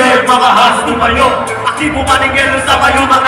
Manigel, mga hasti pa nyo Aki po sa kayo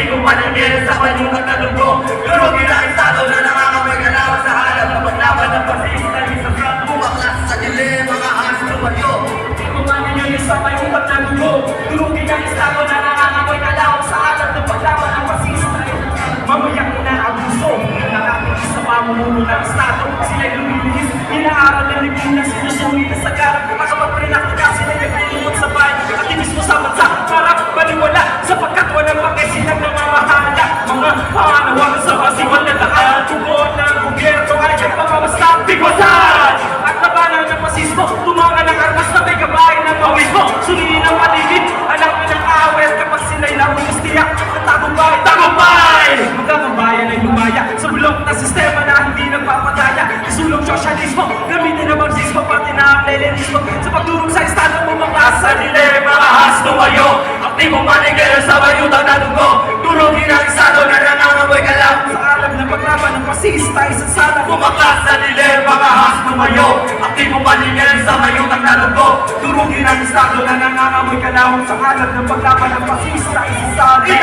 Di ko pa nangyari sa kanyang katalunggo Pero ginahit sa ako na nangangamagalaw Sa halap na paglaban ng pasis Na isang brand bumaklas sa dilim Mga aso lumayo Di ko pa nangyari sa kanyang katalunggo Pero ginahit sa ako na nangangamagalaw Sa halap na paglaban ng pasis Mamayang inaabuso Nakakita sa pamumuno ng estado Sila'y lumilihis Inaaral na libong na sinusulit sa karat sosyalismo Gamitin ang marxismo, pati na ang leninismo. Sa pagturong sa estado mo mga sa dilema Ahas tumayo, aktibo manigil sa bayutang na dugo Turugin ang estado na nangangamoy ka lang. Sa alam ng paglaban ng pasista, isang sala Bumakas sa dilema, ahas tumayo Aktibo manigil sa bayutang na dugo Turugin ang estado na nangangamoy ka lang. Sa alam ng paglaban ng pasista, isang sala